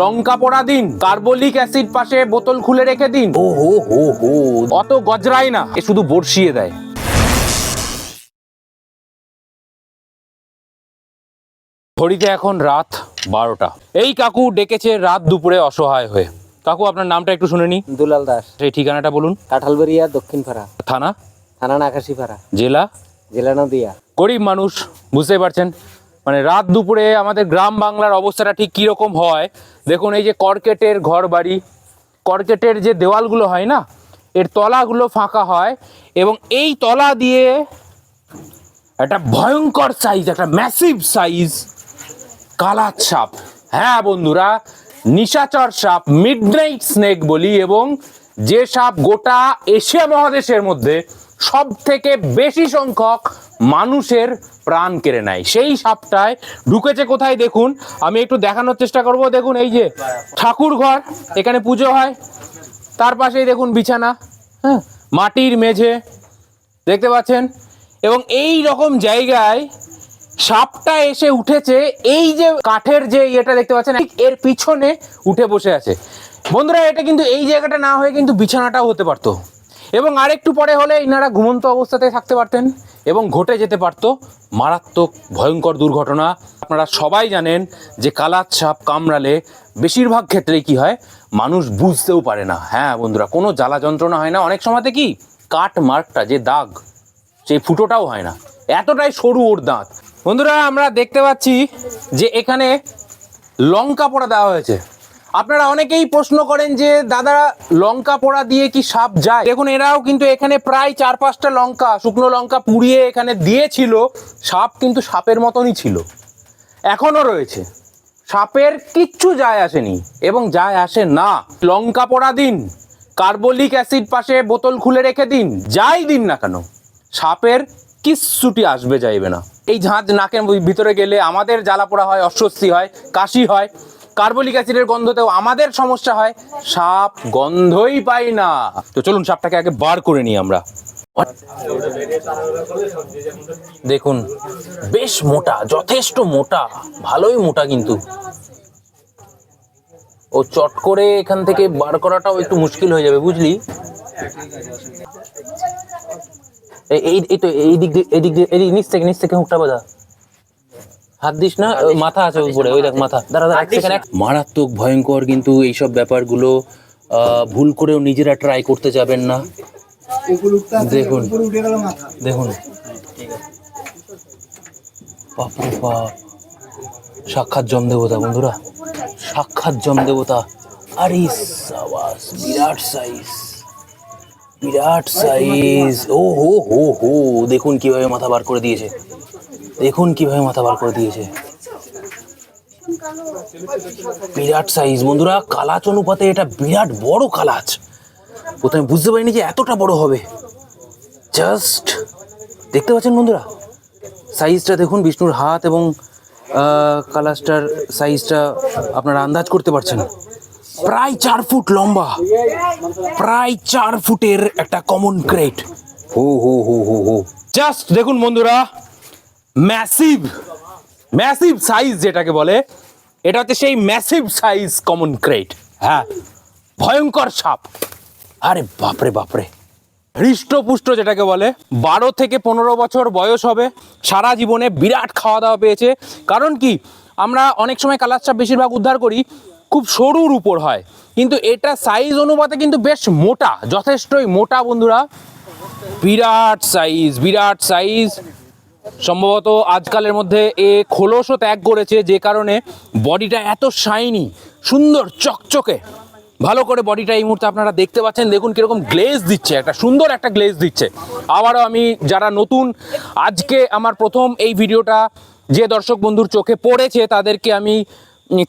লঙ্কা পোড়া দিন carbolic acid পাশে বোতল খুলে রেখে দিন। ও হো হো হো। অত গজরায় না এ শুধু বর্ষিয়ে দেয়। ঘড়িতে এখন রাত বারোটা। এই কাকু ডেকেছে রাত দুপুরে অসহায় হয়ে। কাকু আপনার নামটা একটু শুনে নি দুলাল দাস। সেই ঠিকানাটা বলুন। কাঁঠালবাড়িয়া দক্ষিণ পাড়া। থানা? থানা নাকাশি পাড়া। জেলা? জেলা নদিয়া। গরিব মানুষ বুঝতে পারছেন। মানে রাত দুপুরে আমাদের গ্রাম বাংলার অবস্থাটা ঠিক কীরকম হয়? দেখুন, এই যে কর্কেটের ঘর বাড়ি কর্কেটের যে দেওয়ালগুলো হয় না, এর তলাগুলো ফাঁকা হয় এবং এই তলা দিয়ে একটা ভয়ঙ্কর সাইজ একটা ম্যাসিভ সাইজ কালার সাপ। হ্যাঁ বন্ধুরা, নিশাচর সাপ মিডনাইট স্নেক বলি এবং যে সাপ গোটা এশিয়া মহাদেশের মধ্যে সব থেকে বেশি সংখ্যক মানুষের প্রাণ কেড়ে নেয়। সেই সাপটায় ঢুকেছে কোথায় দেখুন। আমি একটু দেখানোর চেষ্টা করব। দেখুন, এই যে ঠাকুর ঘর, এখানে পুজো হয়। তার পাশেই দেখুন বিছানা হ্যাঁ মাটির মেঝে, দেখতে পাচ্ছেন? এবং এই রকম জায়গায় সাপটা এসে উঠেছে। এই যে কাঠের যে ইয়েটা দেখতে পাচ্ছেন এর পিছনে উঠে বসে আছে। বন্ধুরা, এটা কিন্তু এই জায়গাটা না হয়ে কিন্তু বিছানাটাও হতে পারতো। এবং আরেকটু পরে হলে ইনারা ঘুমন্ত অবস্থাতে থাকতে পারতেন এবং ঘটে যেতে পারতো মারাত্মক, ভয়ঙ্কর দুর্ঘটনা। আপনারা সবাই জানেন যে কালাত সাপ কামড়ালে বেশিরভাগ ক্ষেত্রে কি হয়, মানুষ বুঝতেও পারে না। হ্যাঁ বন্ধুরা, কোনো জ্বালা যন্ত্রণা হয় না। অনেক সময়তে কি কাট মার্কটা, যে দাগ, সেই ফুটোটাও হয় না। এতটাই সরু ওর দাঁত। বন্ধুরা, আমরা দেখতে পাচ্ছি যে এখানে লঙ্কা পোড়া দেওয়া হয়েছে। আপনারা অনেকেই প্রশ্ন করেন যে, দাদা, লঙ্কা পোড়া দিয়ে কি সাপ যায়? দেখুন, এরাও কিন্তু এখানে প্রায় চার পাঁচটা লঙ্কা, শুকনো লঙ্কা পুড়িয়ে এখানে দিয়েছিল। সাপ কিন্তু সাপের মতনই ছিল। এখনও রয়েছে। সাপের কিচ্ছু যায় আসেনি এবং যায় আসে না। লঙ্কা পোড়া দিন, কার্বলিক অ্যাসিড পাশে বোতল খুলে রেখে দিন, যাই দিন না কেন, সাপের কিচ্ছুটি আসবে, যাইবে না। এই ঝাঁঝ নাকের ভিতরে গেলে আমাদের জ্বালা পোড়া হয়, অস্বস্তি হয়, কাশি হয়। কার্বলিক অ্যাসিডের গন্ধতেও আমাদের সমস্যা হয়। সাপ গন্ধই পাই না। তো চলুন সাপটাকে আগে বার করে নিই আমরা। দেখুন, বেশ মোটা, যথেষ্ট মোটা, ভালোই মোটা কিন্তু। ও চট করে এখান থেকে বার করাটাও একটু মুশকিল হয়ে যাবে, বুঝলি? এই- এই তো, এই দিক দিয়ে, এই দিক দিয়ে এই দিক- নিচ থেকে নিচ থেকে হুকটা বাঁধা। হাত দিস না মাথা আছে উপরে ওই দেখ মাথা দাঁড়া দাঁড়া মারাত্মক ভয়ঙ্কর কিন্তু এইসব ব্যাপারগুলো আহ, ভুল করেও নিজেরা ট্রাই করতে যাবেন না। দেখুন। দেখুন। বাপরে বাপ। সাক্ষাৎ জম দেবতা বন্ধুরা। সাক্ষাৎ জম দেবতা। আরে সাবাস বিরাট সাইজ বিরাট সাইজ ও হো হো হো। দেখুন কীভাবে মাথা বার করে দিয়েছে। দেখুন কীভাবে মাথা বার করে দিয়েছে। বিরাট সাইজ বন্ধুরা, কালাচ অনুপাতে এটা বিরাট বড় কালাচ। প্রথমে বুঝতে পারিনি যে এতটা বড় হবে। জাস্ট দেখতে পাচ্ছেন বন্ধুরা সাইজটা দেখুন, বিষ্ণুর হাত এবং কালাসটার সাইজটা আপনারা আন্দাজ করতে পারছেন। প্রায় চার ফুট লম্বা, প্রায় চার ফুটের একটা কমন ক্রেট হো হো হো হো হো। জাস্ট দেখুন বন্ধুরা ম্যাসিভ ম্যাসিভ সাইজ যেটাকে বলে, এটা হচ্ছে সেই ম্যাসিভ সাইজ কমন ক্রেট হ্যাঁ ভয়ঙ্কর সাপ। আরে বাপরে বাপরে। হৃষ্টপুষ্ট যেটাকে বলে, বারো থেকে পনেরো বছর বয়স হবে, সারা জীবনে বিরাট খাওয়া দাওয়া পেয়েছে। কারণ কি, আমরা অনেক সময় কালার চাপ বেশিরভাগ উদ্ধার করি, খুব সরুর উপর হয়। কিন্তু এটা সাইজ অনুপাতে কিন্তু বেশ মোটা, যথেষ্টই মোটা বন্ধুরা। বিরাট সাইজ বিরাট সাইজ সম্ভবত আজকালের মধ্যে এ খোলসও ত্যাগ করেছে যে কারণে বডিটা এত শাইনি সুন্দর, চকচকে। ভালো করে বডিটা এই মুহূর্তে আপনারা দেখতে পাচ্ছেন। দেখুন কীরকম গ্লেজ দিচ্ছে, একটা সুন্দর একটা গ্লেজ দিচ্ছে। আবারও আমি যারা নতুন, আজকে আমার প্রথম এই ভিডিওটা যে দর্শক বন্ধুর চোখে পড়েছে, তাদেরকে আমি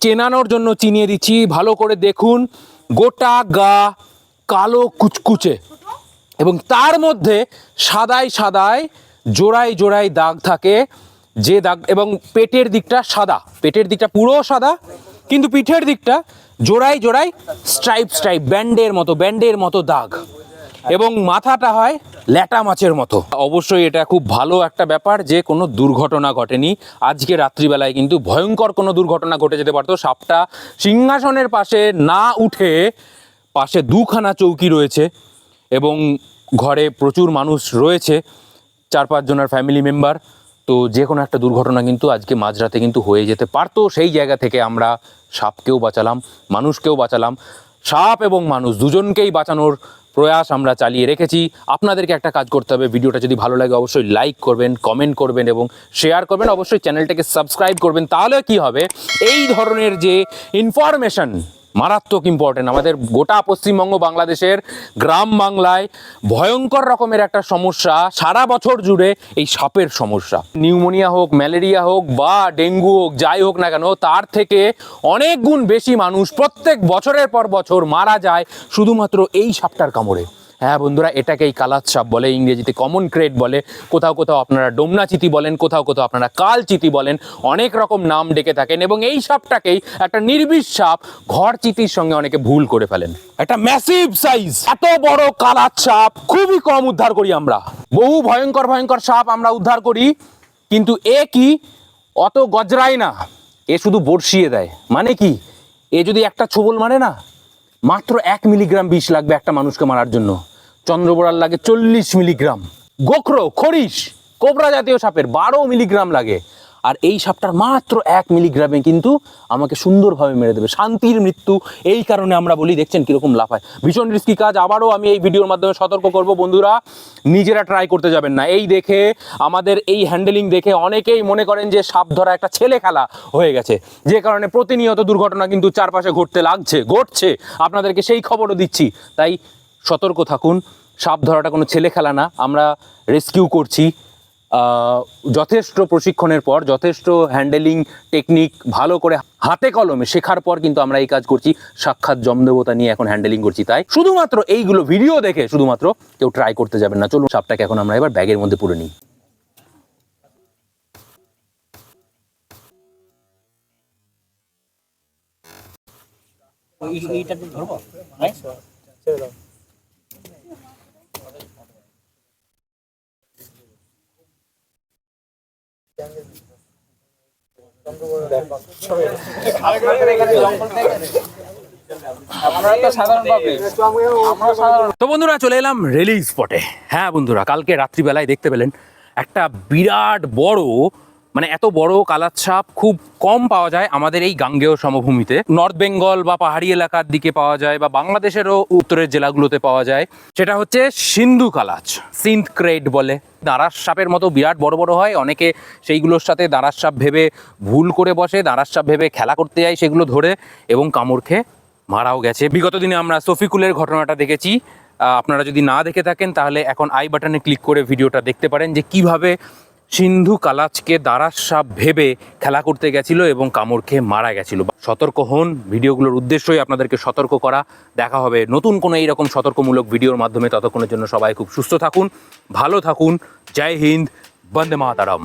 চেনানোর জন্য চিনিয়ে দিচ্ছি। ভালো করে দেখুন, গোটা গা কালো কুচকুচে এবং তার মধ্যে সাদায় সাদায় জোড়ায় জোড়ায় দাগ থাকে। যে দাগ এবং পেটের দিকটা সাদা, পেটের দিকটা পুরো সাদা, কিন্তু পিঠের দিকটা জোড়ায় জোড়ায় স্ট্রাইপ স্ট্রাইপ ব্যান্ডের মতো ব্যান্ডের মতো দাগ। এবং মাথাটা হয় ল্যাটা মাছের মতো। অবশ্যই এটা খুব ভালো একটা ব্যাপার যে কোনো দুর্ঘটনা ঘটেনি। আজকে রাত্রিবেলায় কিন্তু ভয়ঙ্কর কোনো দুর্ঘটনা ঘটে যেতে পারতো। সাপটা সিংহাসনের পাশে না উঠে পাশে দুখানা চৌকি রয়েছে এবং ঘরে প্রচুর মানুষ রয়েছে। চার পাঁচজনের ফ্যামিলি মেম্বার তো যে কোনো একটা দুর্ঘটনা কিন্তু আজকে মাঝরাতে কিন্তু হয়ে যেতে পারতো। সেই জায়গা থেকে আমরা সাপকেও বাঁচালাম, মানুষকেও বাঁচালাম। সাপ এবং মানুষ দুজনকেই বাঁচানোর প্রয়াস আমরা চালিয়ে রেখেছি। আপনাদেরকে একটা কাজ করতে হবে। ভিডিওটা যদি ভালো লাগে অবশ্যই লাইক করবেন কমেন্ট করবেন এবং শেয়ার করবেন। অবশ্যই চ্যানেলটাকে সাবস্ক্রাইব করবেন। তাহলে কি হবে? এই ধরনের যে ইনফরমেশন মারাত্মক ইম্পর্টেন্ট আমাদের গোটা পশ্চিমবঙ্গ বাংলাদেশের গ্রাম বাংলায় ভয়ঙ্কর রকমের একটা সমস্যা সারা বছর জুড়ে এই সাপের সমস্যা। নিউমোনিয়া হোক, ম্যালেরিয়া হোক বা ডেঙ্গু হোক, যাই হোক না কেন, তার থেকে অনেক গুণ বেশি মানুষ প্রত্যেক বছরের পর বছর মারা যায় শুধুমাত্র এই সাপটার কামড়ে। হ্যাঁ বন্ধুরা, এটাকেই কালাত সাপ বলে, ইংরেজিতে কমন ক্রেট বলে। কোথাও কোথাও আপনারা ডোমনা চিতি বলেন, কোথাও কোথাও আপনারা কাল চিতি বলেন, অনেক রকম নাম ডেকে থাকেন এবং এই সাপটাকেই একটা নির্বিষ সাপ ঘর চিতির সঙ্গে অনেকে ভুল করে ফেলেন। একটা ম্যাসিভ সাইজ এত বড় কালাত সাপ খুবই কম উদ্ধার করি আমরা। বহু ভয়ঙ্কর ভয়ঙ্কর সাপ আমরা উদ্ধার করি, কিন্তু এ কি? অত গজরায় না। এ শুধু বর্ষিয়ে দেয়। মানে কি? এ যদি একটা ছোবল মারে না, মাত্র এক মিলিগ্রাম বিষ লাগবে একটা মানুষকে মারার জন্য। চন্দ্রবোড়ার লাগে চল্লিশ মিলিগ্রাম। গোখরো, খরিশ, কোবরা জাতীয় সাপের বারো মিলিগ্রাম লাগে। আর এই সাপটার মাত্র এক মিলিগ্রামে কিন্তু আমাকে সুন্দরভাবে মেরে দেবে। শান্তির মৃত্যু, এই কারণে আমরা বলি, দেখছেন কীরকম লাফায়। ভীষণ রিস্কি কাজ, আবারও আমি এই ভিডিওর মাধ্যমে সতর্ক করব। বন্ধুরা, নিজেরা ট্রাই করতে যাবেন না। এই দেখে, আমাদের এই হ্যান্ডেলিং দেখে অনেকেই মনে করেন যে সাপ ধরা একটা ছেলে খেলা হয়ে গেছে। যে কারণে প্রতিনিয়ত দুর্ঘটনা কিন্তু চারপাশে ঘটতে লাগছে, ঘটছে। আপনাদেরকে সেই খবরও দিচ্ছি। তাই সতর্ক থাকুন সাপ ধরাটা কোনো ছেলে খেলা না আমরা রেস্কিউ করছি। যথেষ্ট প্রশিক্ষণের পর যথেষ্ট হ্যান্ডেলিং টেকনিক ভালো করে হাতে কলমে শেখার পর কিন্তু আমরা এই কাজ করছি। সাক্ষাৎ জমদেবতা নিয়ে এখন হ্যান্ডেলিং করছি তাই। শুধুমাত্র এইগুলো ভিডিও দেখে শুধুমাত্র কেউ ট্রাই করতে যাবেন না। চলুন সাপটাকে এখন আমরা এবার ব্যাগের মধ্যে পুরে নিই। এইটাতে ধরবো? তো বন্ধুরা, চলে এলাম রেলি স্পটে হ্যাঁ বন্ধুরা, কালকে রাত্রিবেলায় দেখতে পেলেন একটা বিরাট বড় মানে এত বড় কালার সাপ খুব কম পাওয়া যায় আমাদের এই গাঙ্গেয় সমভূমিতে। নর্থ বেঙ্গল বা পাহাড়ি এলাকার দিকে পাওয়া যায় বা বাংলাদেশেরও উত্তরের জেলাগুলোতে পাওয়া যায়। সেটা হচ্ছে সিন্ধু কালাচ সিন্ধ ক্রেট বলে। দাঁড়ার সাপের মতো বিরাট বড় বড় হয়, অনেকে সেইগুলোর সাথে দাঁড়ার সাপ ভেবে ভুল করে বসে দাঁড়ার সাপ ভেবে খেলা করতে যায় সেগুলো ধরে এবং কামড় খেয়ে মারাও গেছে। বিগত দিনে আমরা সফিকুলের ঘটনাটা দেখেছি। আপনারা যদি না দেখে থাকেন তাহলে এখন আই বাটনে ক্লিক করে ভিডিওটা দেখতে পারেন যে কীভাবে সিন্ধু কালাচকে দাঁড়ার সাপ ভেবে খেলা করতে গেছিল এবং কামড় খেয়ে মারা গেছিল। সতর্ক হন, ভিডিওগুলোর উদ্দেশ্যই আপনাদেরকে সতর্ক করা। দেখা হবে নতুন কোনো এইরকম সতর্কমূলক ভিডিওর মাধ্যমে। ততক্ষণের জন্য সবাই খুব সুস্থ থাকুন, ভালো থাকুন। জয় হিন্দ, বন্দে মাতারাম।